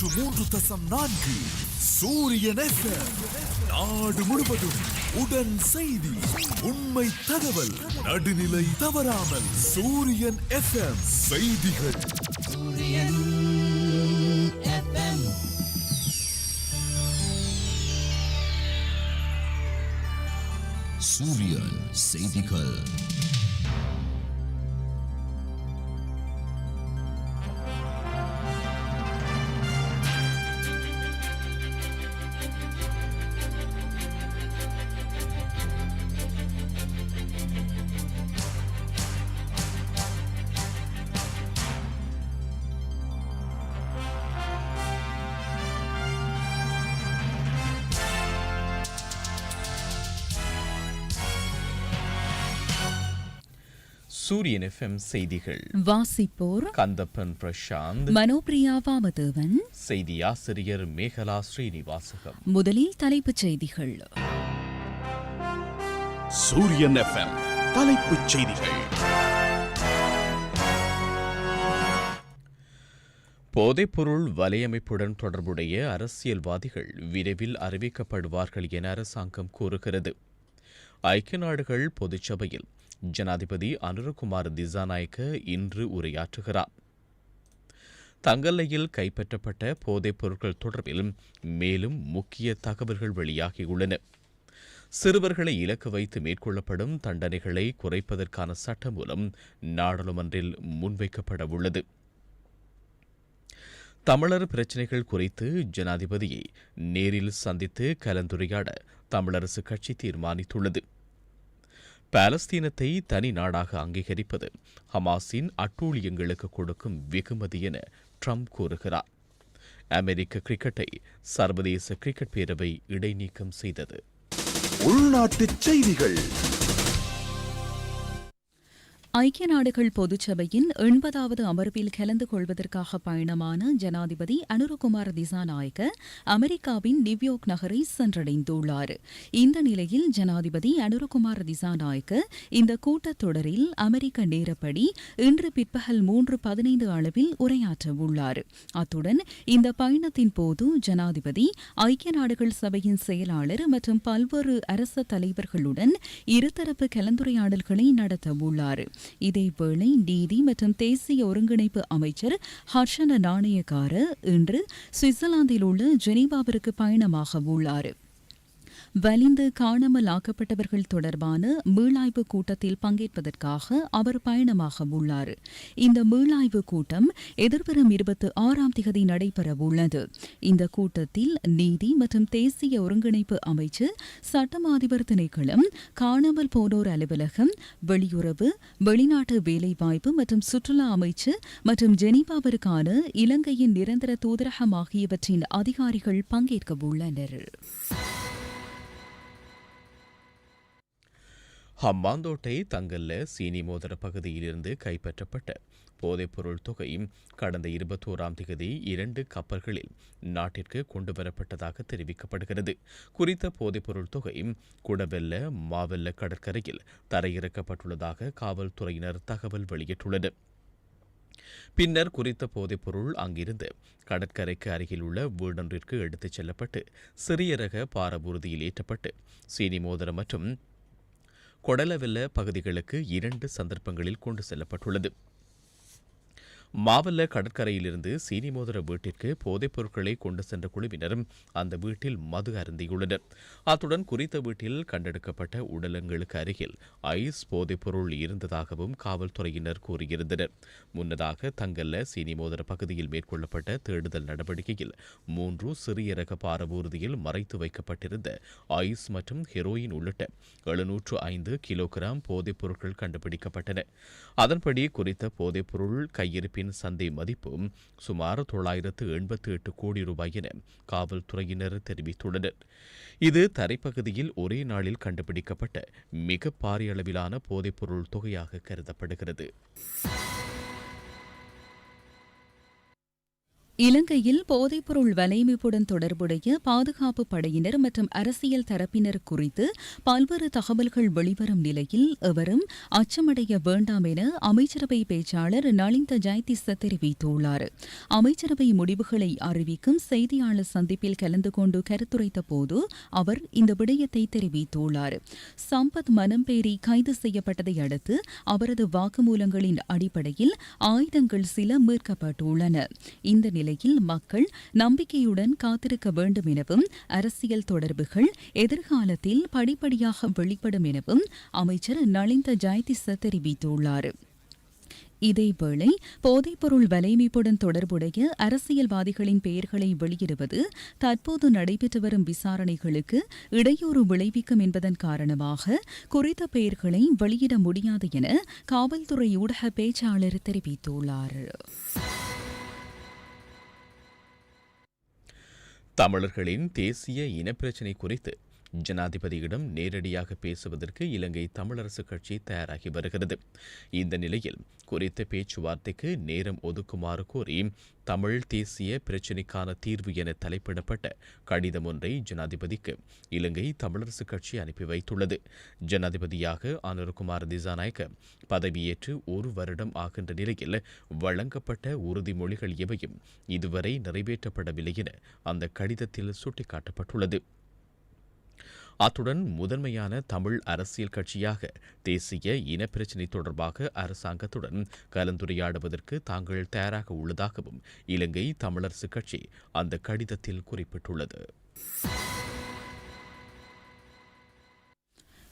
நூற்று மூன்று தசம் நான்கு சூரியன். நாடு முழுவதும் உடன் செய்தி உண்மை தகவல் நடுநிலை தவறாமல் சூரியன் எஃப்எம் செய்திகள். சூரியன் செய்திகள். சூரியன் எஃப்எம் செய்திகள். வாசிப்போர் கந்தப்பன் பிரசாந்த். மனோபிரியா வாமதேவன் செய்தி ஆசிரியர் மேகலா ஸ்ரீனிவாசகம். முதலில் தலைப்புச் செய்திகள். சூரியன் எஃப்எம் தலைப்புச் செய்திகள். போதைப்பொருள் வலையமைப்புடன் தொடர்புடைய அரசியல்வாதிகள் விரைவில் அறிவிக்கப்படுவார்கள் என அரசாங்கம் கூறுகிறது. ஐக்கிய நாடுகள் பொதுச்சபையில் ஜனாதிபதி அனுரகுமார் திசாநாயக்க இன்று உரையாற்றுகிறார். தங்கல்லையில் கைப்பற்றப்பட்ட போதைப் பொருட்கள் தொடர்பில் மேலும் முக்கிய தகவல்கள் வெளியாகியுள்ளன. சிறுவர்களை இலக்கு வைத்து மேற்கொள்ளப்படும் தண்டனைகளை குறைப்பதற்கான சட்ட மூலம் நாடாளுமன்றில் முன்வைக்கப்பட உள்ளது. தமிழர் பிரச்சினைகள் குறித்து ஜனாதிபதியை நேரில் சந்தித்து கலந்துரையாட தமிழரசு கட்சி தீர்மானித்துள்ளது. பாலஸ்தீனத்தை தனி நாடாக அங்கீகரிப்பது ஹமாஸின் அட்டூழியங்களுக்கு கொடுக்கும் வெகுமதி என ட்ரம்ப் கூறுகிறார். அமெரிக்க கிரிக்கெட்டை சர்வதேச கிரிக்கெட் பேரவை இடைநீக்கம் செய்தது. உள்நாட்டுச் செய்திகள். ஐக்கிய நாடுகள் பொதுச்சபையின் எண்பதாவது அமர்வில் கலந்து கொள்வதற்காக பயணமான ஜனாதிபதி அனுரகுமார் திசாநாயக்க அமெரிக்காவின் நியூயார்க் நகரை சென்றடைந்துள்ளார். இந்த நிலையில் ஜனாதிபதி அனுரகுமார் திசாநாயக்க இந்த கூட்டத்தொடரில் அமெரிக்க நேரப்படி இன்று பிற்பகல் மூன்று பதினைந்து அளவில் உரையாற்ற உள்ளார். அத்துடன் இந்த பயணத்தின் போது ஜனாதிபதி ஐக்கிய நாடுகள் சபையின் செயலாளர் மற்றும் பல்வேறு அரச தலைவர்களுடன் இருதரப்பு கலந்துரையாடல்களை நடத்த உள்ளார். இதேவேளை நீதி மற்றும் தேசிய ஒருங்கிணைப்பு அமைச்சர் ஹர்ஷன நாணயக்கார இன்று சுவிட்சர்லாந்தில் உள்ள ஜெனீவாவிற்கு பயணமாக உள்ளார். வலிந்து காணாமல் ஆக்கப்பட்டவர்கள் தொடர்பான மீளாய்வு கூட்டத்தில் பங்கேற்பதற்காக அவர் பயணமாக உள்ளார். இந்த மீளாய்வு கூட்டம் எதிர்வரும் இருபத்தி ஆறாம் திகதி நடைபெறவுள்ளது இந்த கூட்டத்தில் நீதி மற்றும் தேசிய ஒருங்கிணைப்பு அமைச்சு சட்டம் அதிபர் திணைக்களம் காணாமல் போனோர் அலுவலகம் வெளியுறவு வெளிநாட்டு வேலைவாய்ப்பு மற்றும் சுற்றுலா அமைச்சு மற்றும் ஜெனீவாவிற்கான இலங்கையின் நிரந்தர தூதரகம் ஆகியவற்றின் அதிகாரிகள் பங்கேற்க உள்ளனர். ஹம்பாந்தோட்டை தங்கல்ல சீனி மோதிர பகுதியிலிருந்து கைப்பற்றப்பட்ட போதைப்பொருள் தொகை கடந்த இருபத்தோராம் தேதி இரண்டு கப்பல்களில் நாட்டிற்கு கொண்டு வரப்பட்டதாக தெரிவிக்கப்படுகிறது. குறித்த போதைப்பொருள் தொகை குடவெல்ல மாவெல்ல கடற்கரையில் தரையிறக்கப்பட்டுள்ளதாக காவல்துறையினர் தகவல் வெளியிட்டுள்ளனர் பின்னர் குறித்த போதைப்பொருள் அங்கிருந்து கடற்கரைக்கு அருகில் உள்ள வீடொன்றிற்கு எடுத்துச் செல்லப்பட்டு சிறிய ரக பாரபூர்தியில் ஏற்றப்பட்டு சீனி மோதிரம் மற்றும் கொடலவெல்ல பகுதிகளுக்கு இரண்டு சந்தர்ப்பங்களில் கொண்டு செல்லப்பட்டுள்ளது. மாவல்ல கடற்கரையிலிருந்து சீனிமோதர வீட்டிற்கு போதைப் பொருட்களை கொண்டு சென்ற குழுவினரும் அந்த வீட்டில் மது அருந்தியுள்ளனர். அத்துடன் குறித்த வீட்டில் கண்டெடுக்கப்பட்ட உடலங்களுக்கு அருகில் ஐஸ் போதைப் பொருள் இருந்ததாகவும் காவல்துறையினர் கூறியிருந்தனர். முன்னதாக தங்கல்ல சீனிமோதர பகுதியில் மேற்கொள்ளப்பட்ட தேடுதல் நடவடிக்கையில் மூன்று சிறிய ரக பாரபூர்தியில் மறைத்து வைக்கப்பட்டிருந்த ஐஸ் மற்றும் ஹெரோயின் உள்ளிட்ட எழுநூற்று ஐந்து கிலோகிராம் போதைப் பொருட்கள் கண்டுபிடிக்கப்பட்டன. அதன்படி குறித்த போதைப் பொருள் அமைப்பின் சந்தை மதிப்பு சுமார் தொள்ளாயிரத்து எண்பத்தி எட்டு கோடி ரூபாய் என காவல்துறையினர் தெரிவித்துள்ளனர். இது தரைப்பகுதியில் ஒரே நாளில் கண்டுபிடிக்கப்பட்ட மிக பாரிய அளவிலான போதைப்பொருள் தொகையாக கருதப்படுகிறது. இலங்கையில் போதைப்பொருள் வலையமைப்புடன் தொடர்புடைய பாதுகாப்பு படையினர் மற்றும் அரசியல் தரப்பினர் குறித்து பல்வேறு தகவல்கள் வெளிவரும் நிலையில் எவரும் அச்சமடைய வேண்டாம் என அமைச்சரவை பேச்சாளர் நளிந்த ஜெயதிச தெரிவித்துள்ளார். அமைச்சரவை முடிவுகளை அறிவிக்கும் செய்தியாளர் சந்திப்பில் கலந்து கொண்டு கருத்துரைத்த போது அவர் இந்த விடயத்தை தெரிவித்துள்ளார். சம்பத் மனம்பேரி கைது செய்யப்பட்டதை அடுத்து அவரது வாக்குமூலங்களின் அடிப்படையில் ஆயுதங்கள் சில மீட்கப்பட்டுள்ளன. இந்த நிலை நிலையில் மக்கள் நம்பிக்கையுடன் காத்திருக்க வேண்டும் எனவும் அரசியல் தொடர்புகள் எதிர்காலத்தில் படிப்படியாக வெளிப்படும் எனவும் அமைச்சர் நளிந்த ஜாய்திச தெரிவித்துள்ளார். இதேவேளை போதைப்பொருள் வலைமைப்புடன் தொடர்புடைய அரசியல்வாதிகளின் பெயர்களை வெளியிடுவது தற்போது நடைபெற்று வரும் விசாரணைகளுக்கு இடையூறு விளைவிக்கும் என்பதன் காரணமாக குறித்த பெயர்களை வெளியிட முடியாது என காவல்துறை ஊடக பேச்சாளர் தெரிவித்துள்ளார். தமிழர்களின் தேசிய இனப்பிரச்சினை குறித்து ஜனாதிபதியிடம் நேரடியாக பேசுவதற்கு இலங்கை தமிழரசு கட்சி தயாராகி வருகிறது. இந்த நிலையில் குறித்த பேச்சுவார்த்தைக்கு நேரம் ஒதுக்குமாறு கோரி தமிழ் தேசிய பிரச்சினைக்கான தீர்வு என தலைப்பிடப்பட்ட கடிதம் ஒன்றை ஜனாதிபதிக்கு இலங்கை தமிழரசு கட்சி அனுப்பி வைத்துள்ளது. ஜனாதிபதியாக அனுர்குமார் திசாநாயக்க பதவியேற்று ஒரு வருடம் ஆகின்ற நிலையில் வழங்கப்பட்ட உறுதிமொழிகள் எவையும் இதுவரை நிறைவேற்றப்படவில்லை என அந்த கடிதத்தில் சுட்டிக்காட்டப்பட்டுள்ளது. அத்துடன் முதன்மையான தமிழ் அரசியல் கட்சியாக தேசிய இனப்பிரச்சினை தொடர்பாக அரசாங்கத்துடன் கலந்துரையாடுவதற்கு தாங்கள் தயாராக உள்ளதாகவும் இலங்கை தமிழரசு கட்சி அந்த கடிதத்தில் குறிப்பிட்டுள்ளது.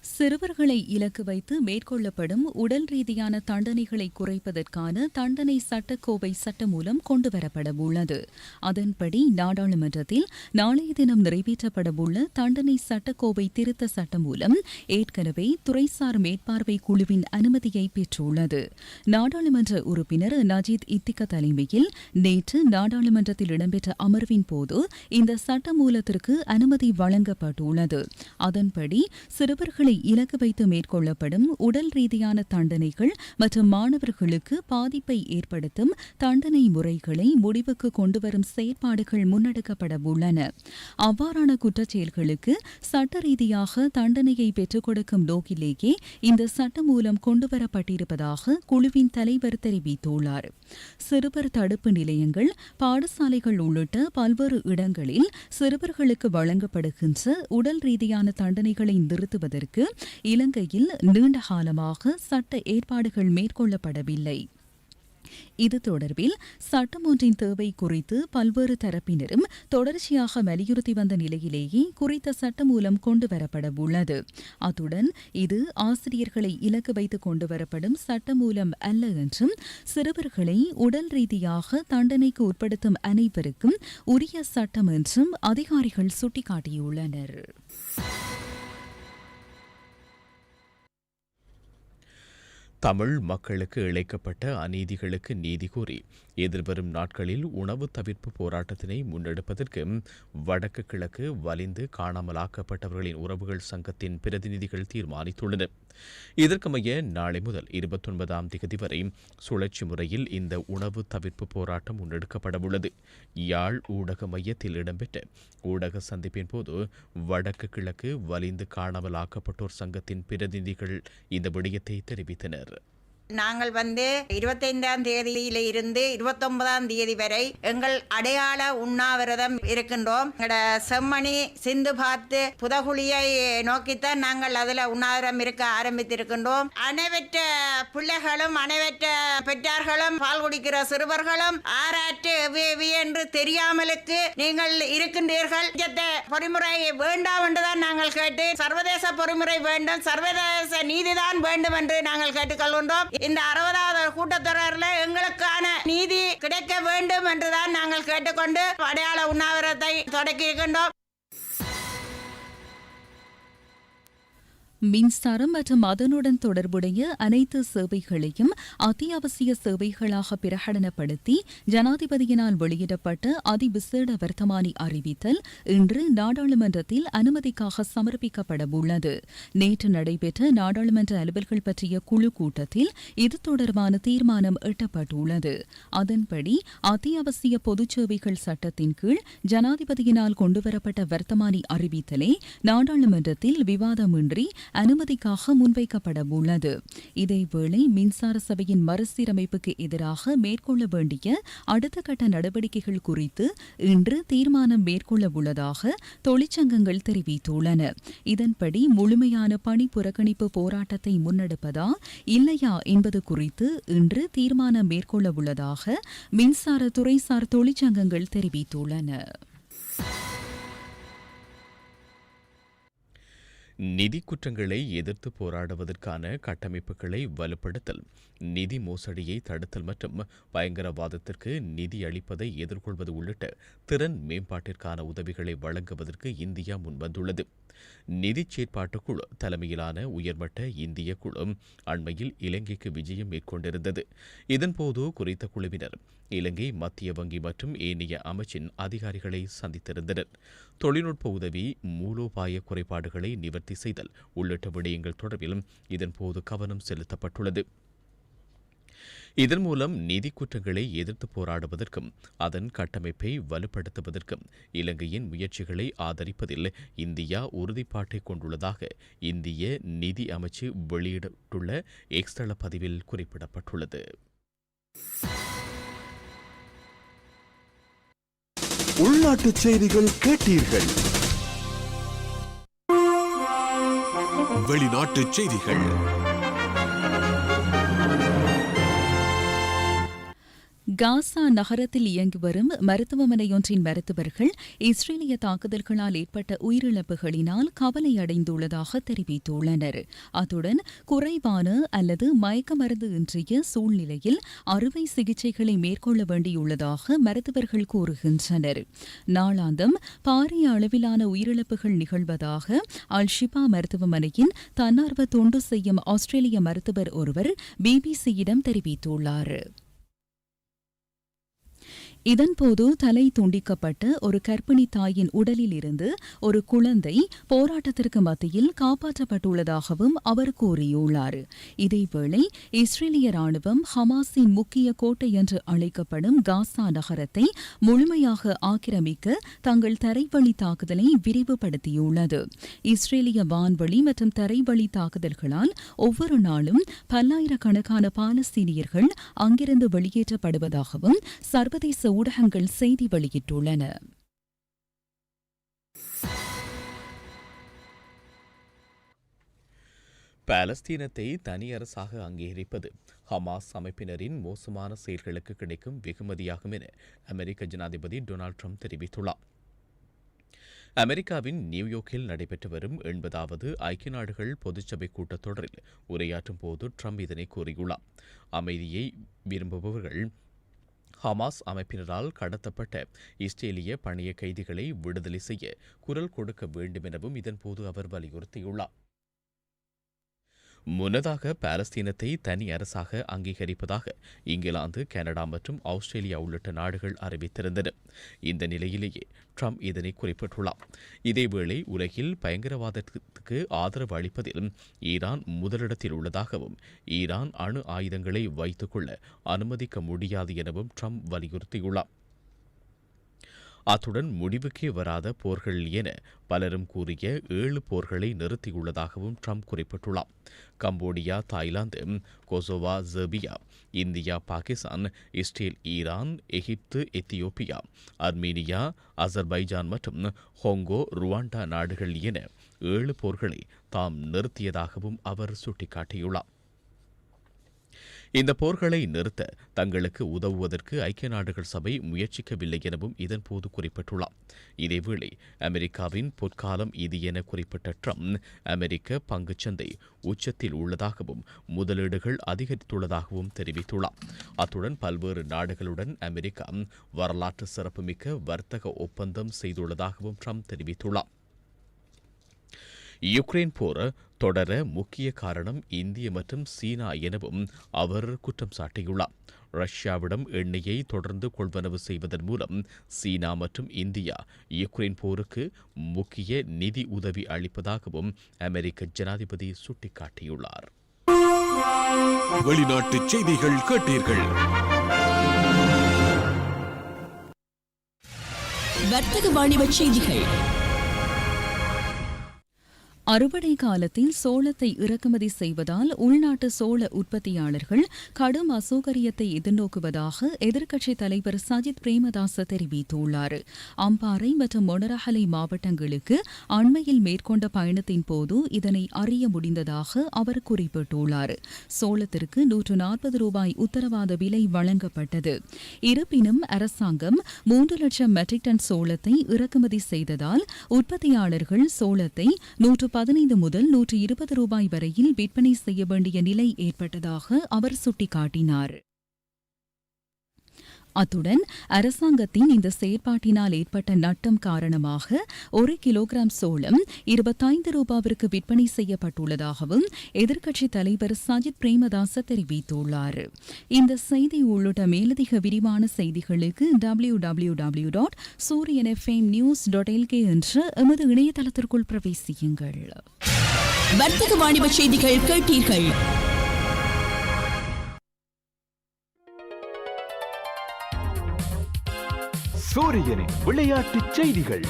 சிறுவர்களை இலக்கு வைத்து மேற்கொள்ளப்படும் உடல் ரீதியான தண்டனைகளை குறைப்பதற்கான தண்டனை சட்டக்கோவை சட்டமூலம் கொண்டுவரப்பட உள்ளது அதன்படி நாடாளுமன்றத்தில் நாளைய தினம் நிறைவேற்றப்படவுள்ள தண்டனை சட்டக்கோவை திருத்த சட்டமூலம் ஏற்கனவே துறைசார் மேற்பார்வை குழுவின் அனுமதியை பெற்றுள்ளது. நாடாளுமன்ற உறுப்பினர் நஜீத் இத்திக தலைமையில் நேற்று நாடாளுமன்றத்தில் இடம்பெற்ற அமர்வின் போது இந்த சட்ட மூலத்திற்கு அனுமதி வழங்கப்பட்டுள்ளது. அதன்படி சிறுவர்களை இலக்கு வைத்து மேற்கொள்ளப்படும் உடல் ரீதியான தண்டனைகள் மற்றும் மாணவர்களுக்கு பாதிப்பை ஏற்படுத்தும் தண்டனை முறைகளை முடிவுக்கு கொண்டுவரும் செயற்பாடுகள் முன்னெடுக்கப்பட உள்ளன. அவ்வாறான குற்றச்செயல்களுக்கு சட்ட ரீதியாக தண்டனையை பெற்றுக் கொடுக்கும் நோக்கிலேயே இந்த சட்ட மூலம் கொண்டுவரப்பட்டிருப்பதாக குழுவின் தலைவர் தெரிவித்துள்ளார். சிறுவர் தடுப்பு நிலையங்கள் பாடசாலைகள் உள்ளிட்ட பல்வேறு இடங்களில் சிறுவர்களுக்கு வழங்கப்படுகின்ற உடல் ரீதியான தண்டனைகளை நிறுத்துவதற்கு இலங்கையில் நீண்ட காலமாக சட்ட ஏற்பாடுகள் மேற்கொள்ளப்படவில்லை. இது தொடர்பில் சட்டம் ஒன்றின் தேவை குறித்து பல்வேறு தரப்பினரும் தொடர்ச்சியாக வலியுறுத்தி வந்த நிலையிலேயே குறித்த சட்ட மூலம் கொண்டுவரப்பட உள்ளது. அத்துடன் இது ஆசிரியர்களை இலக்கு வைத்து கொண்டுவரப்படும் சட்டம் மூலம் அல்ல என்றும் சிறுவர்களை உடல் ரீதியாக தண்டனைக்கு உட்படுத்தும் அனைவருக்கும் உரிய சட்டம் என்றும் அதிகாரிகள் சுட்டிக்காட்டியுள்ளனர். தமிழ் மக்களுக்கு இழைக்கப்பட்ட அநீதிகளுக்கு நீதி கூறி எதிர்வரும் நாட்களில் உணவு தவிர்ப்பு போராட்டத்தினை முன்னெடுப்பதற்கு வடக்கு கிழக்கு வலிந்து காணாமலாக்கப்பட்டவர்களின் உறவுகள் சங்கத்தின் பிரதிநிதிகள் தீர்மானித்துள்ளனர். இதற்கமைய நாளை முதல் இருபத்தொன்பதாம் தேதி வரை சுழற்சி முறையில் இந்த உணவு தவிர்ப்பு போராட்டம் முன்னெடுக்கப்படவுள்ளது யாழ் ஊடக மையத்தில் இடம்பெற்ற ஊடக சந்திப்பின் போது வடக்கு கிழக்கு வலிந்து காணாமலாக்கப்பட்டோர் சங்கத்தின் பிரதிநிதிகள் இந்த விடயத்தை தெரிவித்தனர். நாங்கள் வந்து இருபத்தைந்தாம் தேதியில இருந்து இருபத்தொன்பதாம் தேதி வரை எங்கள் அடையாள உண்ணாவிரதம் இருக்கின்றோம். செம்மணி சிந்து பார்த்து புதகுழியை நோக்கித்தான் நாங்கள் அதுல உண்ணாவிரதம் இருக்க ஆரம்பித்திருக்கின்றோம். அனைவற்ற பிள்ளைகளும் அனைவற்ற பெற்றார்களும் பால் குடிக்கிற சிறுவர்களும் ஆராற்று என்று தெரியாமலுக்கு நீங்கள் இருக்கின்றீர்கள். பொறிமுறை வேண்டாம் என்றுதான் நாங்கள் கேட்டு சர்வதேச பொறிமுறை வேண்டும். சர்வதேச நீதிதான் வேண்டும் என்று நாங்கள் கேட்டுக்கொள்கின்றோம். இந்த அறுபதாவது கூட்டத்தொடரில் எங்களுக்கான நீதி கிடைக்க வேண்டும் என்றுதான் நாங்கள் கேட்டுக்கொண்டு அடையாள உண்ணாவிரத்தை தொடக்கி இருக்கின்றோம் மின்சாரம் மற்றும் அதனுடன் தொடர்புடைய அனைத்து சேவைகளையும் அத்தியாவசிய சேவைகளாக பிரகடனப்படுத்தி ஜனாதிபதியினால் வெளியிடப்பட்ட அதிவிசேட வர்த்தமானி அறிவித்தல் இன்று நாடாளுமன்றத்தில் அனுமதிக்காக சமர்ப்பிக்கப்பட உள்ளது நேற்று நடைபெற்ற நாடாளுமன்ற அலுவல்கள் பற்றிய குழு கூட்டத்தில் இது தொடர்பான தீர்மானம் எட்டப்பட்டுள்ளது. அதன்படி அத்தியாவசிய பொதுச் சேவைகள் சட்டத்தின் கீழ் ஜனாதிபதியினால் கொண்டுவரப்பட்ட வர்த்தமானி அறிவித்தலே நாடாளுமன்றத்தில் விவாதமின்றி அனுமதிக்காக முன்வைக்கப்பட உள்ளது இதேவேளை மின்சார சபையின் மறுசீரமைப்புக்கு எதிராக மேற்கொள்ள வேண்டிய அடுத்த கட்ட நடவடிக்கைகள் குறித்து இன்று தீர்மானம் மேற்கொள்ள உள்ளதாக தொழிற்சங்கங்கள் தெரிவித்துள்ளன. இதன்படி முழுமையான பணி புறக்கணிப்பு போராட்டத்தை முன்னெடுப்பதா இல்லையா என்பது குறித்து இன்று தீர்மானம் மேற்கொள்ள உள்ளதாக மின்சாரத்துறைசார் தொழிற்சங்கங்கள் தெரிவித்துள்ளன. நிதி குற்றங்களை எதிர்த்து போராடுவதற்கான கட்டமைப்புகளை வலுப்படுத்தல் நிதி மோசடியை தடுத்தல் மற்றும் பயங்கரவாதத்திற்கு நிதி அளிப்பதை எதிர்கொள்வது உள்ளிட்ட திறன் மேம்பாட்டிற்கான உதவிகளை வழங்குவதற்கு இந்தியா முன்வந்துள்ளது. நிதி செயற்பாட்டு குழு தலைமையிலான உயர்மட்ட இந்திய குழு அண்மையில் இலங்கைக்கு விஜயம் மேற்கொண்டிருந்தது. இதன்போது குறித்த குழுவினர் இலங்கை மத்திய வங்கி மற்றும் ஏனைய அமைச்சின் அதிகாரிகளை சந்தித்திருந்தனர். தொழில்நுட்ப உதவி மூலோபாய குறைபாடுகளை நிவர்த்தி செய்தல் உள்ளிட்ட விடயங்கள் தொடர்பிலும் இதன்போது கவனம் செலுத்தப்பட்டுள்ளது. இதன் மூலம் நிதி குற்றங்களை எதிர்த்து போராடுவதற்கும் அதன் கட்டமைப்பை வலுப்படுத்துவதற்கும் இலங்கையின் முயற்சிகளை ஆதரிப்பதில் இந்தியா உறுதிப்பாட்டை கொண்டுள்ளதாக இந்திய நிதி அமைச்சு வெளியிட்டுள்ள எக்ஸ்தள பதிவில் குறிப்பிடப்பட்டுள்ளது. உள்நாட்டு செய்திகள் கேட்டீர்கள். வெளிநாட்டு செய்திகள். காசா நகரத்தில் இயங்கி வரும் மருத்துவமனையொன்றின் மருத்துவர்கள் இஸ்ரேலிய தாக்குதல்களால் ஏற்பட்ட உயிரிழப்புகளினால் கவலை அடைந்துள்ளதாக தெரிவித்துள்ளனர். அத்துடன் குறைவான அல்லது மயக்க மருந்து இன்றைய சூழ்நிலையில் அறுவை சிகிச்சைகளை மேற்கொள்ள வேண்டியுள்ளதாக மருத்துவர்கள் கூறுகின்றனர். நாளாந்தம் பாரிய அளவிலான உயிரிழப்புகள் நிகழ்வதாக அல் ஷிபா மருத்துவமனையின் தன்னார்வ தொண்டு செய்யும் ஆஸ்திரேலிய மருத்துவர் ஒருவர் பிபிசியிடம் தெரிவித்துள்ளார். இதன்போது தலை துண்டிக்கப்பட்ட ஒரு கர்ப்பிணி தாயின் உடலில் இருந்து ஒரு குழந்தை போராட்டத்திற்கு மத்தியில் காப்பாற்றப்பட்டுள்ளதாகவும் அவர் கூறியுள்ளார். இதேவேளை இஸ்ரேலிய ராணுவம் ஹமாஸின் முக்கிய கோட்டை என்று அழைக்கப்படும் காசா நகரத்தை முழுமையாக ஆக்கிரமிக்க தங்கள் தரைவழி தாக்குதலை விரிவுபடுத்தியுள்ளது. இஸ்ரேலிய வான்வழி மற்றும் தரைவழி தாக்குதல்களால் ஒவ்வொரு நாளும் பல்லாயிரக்கணக்கான பாலஸ்தீனியர்கள் அங்கிருந்து வெளியேற்றப்படுவதாகவும் சர்வதேச ஊடகங்கள் செய்தி வெளியிட்டுள்ளன. பாலஸ்தீனத்தை தனி அரசாக அங்கீகரிப்பது ஹமாஸ் அமைப்பினரின் மோசமான செயல்களுக்கு கிடைக்கும் வெகுமதியாகும் என அமெரிக்க ஜனாதிபதி டொனால்ட் ட்ரம்ப் தெரிவித்துள்ளார். அமெரிக்காவின் நியூயார்க்கில் நடைபெற்று வரும் எண்பதாவது ஐக்கிய நாடுகள் பொதுச்சபை கூட்டத்தொடரில் உரையாற்றும் போது ட்ரம்ப் இதனை கூறியுள்ளார். அமைதியை விரும்புபவர்கள் ஹமாஸ் அமைப்பினரால் கடத்தப்பட்ட இஸ்ரேலிய பணைய கைதிகளை விடுதலை செய்ய குரல் கொடுக்க வேண்டும் எனவும் இதன்போது அவர் வலியுறுத்தியுள்ளார். முன்னதாக பாலஸ்தீனத்தை தனி அரசாக அங்கீகரிப்பதாக இங்கிலாந்து கனடா மற்றும் ஆஸ்திரேலியா உள்ளிட்ட நாடுகள் அறிவித்திருந்தன. இந்த நிலையிலேயே ட்ரம்ப் இதனை குறிப்பிட்டுள்ளார். இதேவேளை உலகில் பயங்கரவாதத்துக்கு ஆதரவு அளிப்பதில் ஈரான் முதலிடத்தில் உள்ளதாகவும் ஈரான் அணு ஆயுதங்களை வைத்துக்கொள்ள அனுமதிக்க முடியாது எனவும் ட்ரம்ப் வலியுறுத்தியுள்ளார். அத்துடன் முடிவுக்கே வராத போர்கள் என பலரும் கூறிய ஏழு போர்களை நிறுத்தியுள்ளதாகவும் ட்ரம்ப் குறிப்பிட்டுள்ளார். Cambodia Thailand Kosovo Serbia India Pakistan Israel Iran Egypt Ethiopia Armenia Azerbaijan மற்றும் ஹோங்கோ ருவாண்டா நாடுகள் என ஏழு போர்களை தாம் நிறுத்தியதாகவும் அவர் சுட்டிக்காட்டியுள்ளார். இந்த போர்களை நிறுத்த தங்களுக்கு உதவுவதற்கு ஐக்கிய நாடுகள் சபை முயற்சிக்கவில்லை எனவும் இதன்போது குறிப்பிட்டுள்ளார். இதேவேளை அமெரிக்காவின் பொற்காலம் இது என குறிப்பிட்ட ட்ரம்ப் அமெரிக்க பங்குச்சந்தை உச்சத்தில் உள்ளதாகவும் முதலீடுகள் அதிகரித்துள்ளதாகவும் தெரிவித்துள்ளார். அத்துடன் பல்வேறு நாடுகளுடன் அமெரிக்கா வரலாற்று சிறப்புமிக்க வர்த்தக ஒப்பந்தம் செய்துள்ளதாகவும் ட்ரம்ப் தெரிவித்துள்ளார். யுக்ரைன் போர் தொடர முக்கிய காரணம் இந்திய மற்றும் சீனா எனவும் அவர் குற்றம் சாட்டியுள்ளார். ரஷ்யாவிடம் எண்ணெயை தொடர்ந்து கொள்வனவு செய்வதன் மூலம் சீனா மற்றும் இந்தியா யுக்ரைன் போருக்கு முக்கிய நிதி உதவி அளிப்பதாகவும் அமெரிக்க ஜனாதிபதி சுட்டிக்காட்டியுள்ளார். வெளிநாட்டு செய்திகள் கேட்டீர்கள். வர்த்தக வாணிப செய்திகள். அறுவடை காலத்தில் சோளத்தை இறக்குமதி செய்வதால் உள்நாட்டு சோள உற்பத்தியாளர்கள் கடும் அசௌகரியத்தை எதிர்நோக்குவதாக எதிர்க்கட்சித் தலைவர் சஜித் பிரேமதாச தெரிவித்துள்ளார். அம்பாறை மற்றும் மொனரஹலை மாவட்டங்களுக்கு அண்மையில் மேற்கொண்ட பயணத்தின் போது இதனை அறிய முடிந்ததாக அவர் குறிப்பிட்டுள்ளார். சோளத்திற்கு நூற்று நாற்பது ரூபாய் உத்தரவாத விலை வழங்கப்பட்டது. இருப்பினும் அரசாங்கம் மூன்று லட்சம் மெட்ரிக் டன் சோளத்தை இறக்குமதி செய்ததால் உற்பத்தியாளர்கள் சோளத்தை நூற்று பதினைந்து முதல் நூற்று இருபது ரூபாய் வரையில் விற்பனை செய்ய வேண்டிய நிலை ஏற்பட்டதாக அவர் சுட்டிக்காட்டினார். அத்துடன் அரசாங்கத்தின் இந்த செயற்பாட்டினால் ஏற்பட்ட நட்டம் காரணமாக ஒரு கிலோகிராம் சோளம் இருபத்தைந்து ரூபாவிற்கு விற்பனை செய்யப்பட்டுள்ளதாகவும் எதிர்க்கட்சித் தலைவர் சஜித் பிரேமதாச தெரிவித்துள்ளார். இந்த செய்தி உள்ளிட்ட மேலதிக விரிவான செய்திகளுக்கு W W W dot Sooriyan FM news dot LK என்ற எமது இணையதளத்திற்குள் பிரவேசியுங்கள். வர்த்தக வாணிப செய்திகள் கேட்டீர்கள். சூரியனின் விளையாட்டுச் செய்திகள்.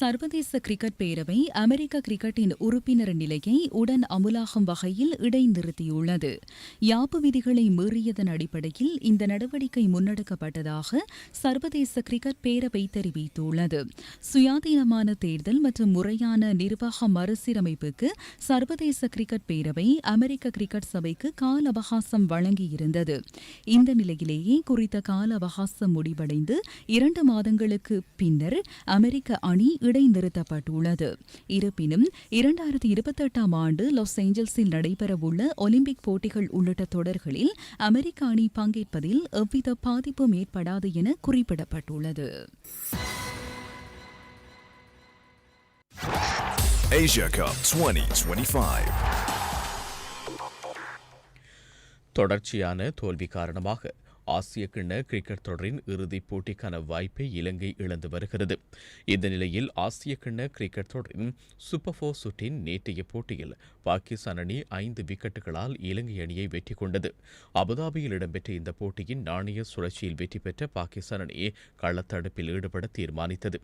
சர்வதேச கிரிக்கெட் பேரவை அமெரிக்க கிரிக்கெட்டின் உறுப்பினர் நிலையை உடன் அமுலாகும் வகையில் இடைநிறுத்தியுள்ளது. யாப்பு விதிகளை மீறியதன் அடிப்படையில் இந்த நடவடிக்கை முன்னெடுக்கப்பட்டதாக சர்வதேச கிரிக்கெட் பேரவை தெரிவித்துள்ளது. சுயாதீனமான தேர்தல் மற்றும் முறையான நிர்வாக மறுசீரமைப்புக்கு சர்வதேச கிரிக்கெட் பேரவை அமெரிக்க கிரிக்கெட் சபைக்கு கால அவகாசம் வழங்கியிருந்தது. இந்த நிலையிலேயே குறித்த கால அவகாசம் முடிவடைந்து இரண்டு மாதங்களுக்கு பின்னர் அமெரிக்க அணி இடைநிறுத்தப்பட்டுள்ளது இருப்பினும் இரண்டாயிரத்தி இருபத்தெட்டாம் ஆண்டு லாஸ் ஏஞ்சல்ஸில் நடைபெறவுள்ள ஒலிம்பிக் போட்டிகள் உள்ளிட்ட தொடர்களில் அமெரிக்க அணி பங்கேற்பதில் எவ்வித பாதிப்பும் ஏற்படாது என குறிப்பிடப்பட்டுள்ளது Asia Cup 2025. தொடர்ச்சியான தோல்வி காரணமாக ஆசிய கிண்ண கிரிக்கெட் தொடரின் இறுதிப் போட்டிக்கான வாய்ப்பை இலங்கை இழந்து வருகிறது. இந்த நிலையில் ஆசிய கிண்ண கிரிக்கெட் தொடரின் சூப்பர் ஃபோர் சுற்றின் நேற்றைய போட்டியில் பாகிஸ்தான் அணி ஐந்து விக்கெட்டுகளால் இலங்கை அணியை வெற்றி கொண்டது. அபுதாபியில் இடம்பெற்ற இந்த போட்டியின் நாணய சுழற்சியில் வெற்றி பெற்ற பாகிஸ்தான் அணி கள்ளத்தடுப்பில் ஈடுபட தீர்மானித்தது.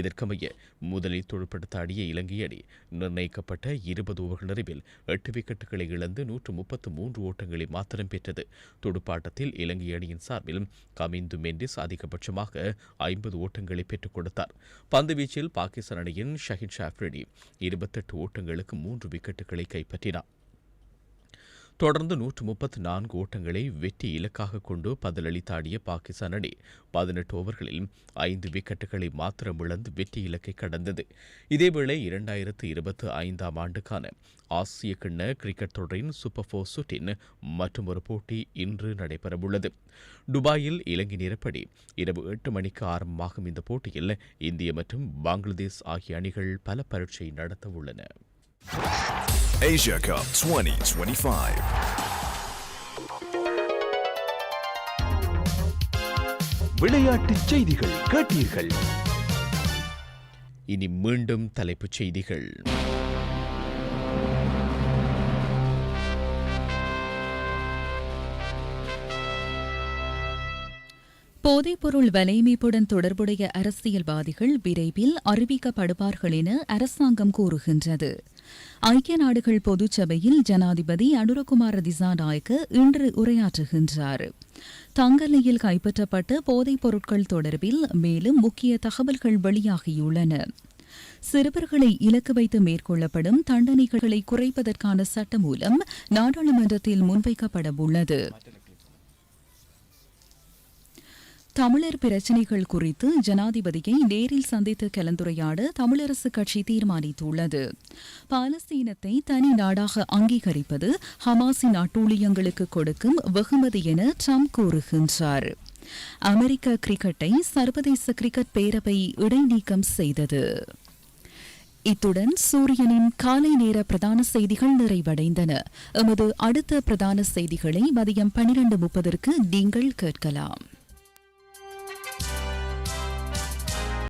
இதற்கமைய முதலில் துடுப்படுத்த ஆடிய இலங்கை அணி நிர்ணயிக்கப்பட்ட இருபது ஓவர்கள் நிறைவில் எட்டு விக்கெட்டுகளை இழந்து நூற்று முப்பத்து மூன்று ஓட்டங்களை மாத்திரம் பெற்றது. துடுப்பாட்டத்தில் இலங்கை அணி அணியின் சார்பில் கமிந்து மெண்டிஸ் அதிகபட்சமாக ஐம்பது ஓட்டங்களை பெற்றுக் கொடுத்தார். பந்துவீச்சில் பாகிஸ்தான் அணியின் ஷஹின் ஷாஃப்ரிடி இருபத்தெட்டு ஓட்டங்களுக்கு மூன்று விக்கெட்டுகளை கைப்பற்றினார். தொடர்ந்து நூற்று முப்பத்து நான்கு ஓட்டங்களை வெற்றி இலக்காக கொண்டு பதிலளித்தாடிய பாகிஸ்தான் அணி பதினெட்டு ஓவர்களில் ஐந்து விக்கெட்டுகளை மாத்திரம் இழந்து வெற்றி இலக்கை கடந்தது. இதேவேளை இரண்டாயிரத்து இருபத்தி ஐந்தாம் ஆண்டுக்கான ஆசிய கிண்ண கிரிக்கெட் தொடரின் சூப்பர் ஃபோர் சுற்றின் மற்றொரு போட்டி இன்று நடைபெறவுள்ளது. துபாயில் இலங்கை நேரப்படி இரவு எட்டு மணிக்கு ஆரம்பமாகும் இந்த போட்டியில் இந்திய மற்றும் பங்களாதேஷ் ஆகிய அணிகள் பல பரீட்சை நடத்த உள்ளன Asia Cup 2025. விளையாட்டுச் செய்திகள் கேட்டீர்கள். இனி மீண்டும் தலைப்புச் செய்திகள். போதைப்பொருள் வலையமைப்புடன் தொடர்புடைய அரசியல்வாதிகள் விரைவில் அறிவிக்கப்படுவார்கள் என அரசாங்கம் கூறுகின்றது. ஐக்கிய நாடுகள் பொதுச்சபையில் ஜனாதிபதி அனுரகுமார திசாநாயக்க இன்று உரையாற்றுகின்றார். தங்கலையில் கைப்பற்றப்பட்ட போதைப் பொருட்கள் தொடர்பில் மேலும் முக்கிய தகவல்கள் வெளியாகியுள்ளன. சிறுவர்களை இலக்கு வைத்து மேற்கொள்ளப்படும் தண்டனைகளை குறைப்பதற்கான சட்ட மூலம் நாடாளுமன்றத்தில் முன்வைக்கப்பட உள்ளது தமிழர் பிரச்சினைகள் குறித்து ஜனாதிபதியை நேரில் சந்தித்து கலந்துரையாட தமிழரசு கட்சி தீர்மானித்துள்ளது. பாலஸ்தீனத்தை தனி நாடாக அங்கீகரிப்பது ஹமாஸின் அட்டூழியங்களுக்கு கொடுக்கும் வெகுமதி என ட்ரம்ப் கூறுகின்றார். அமெரிக்க கிரிக்கெட்டை சர்வதேச கிரிக்கெட் பேரவை இடைநீக்கம் செய்தது. இத்துடன் சூரியனின் காலை நேர பிரதான செய்திகள் நிறைவடைந்தன. எமது அடுத்த பிரதான செய்திகளை மதியம் பனிரெண்டு முப்பதற்கு நீங்கள் கேட்கலாம்.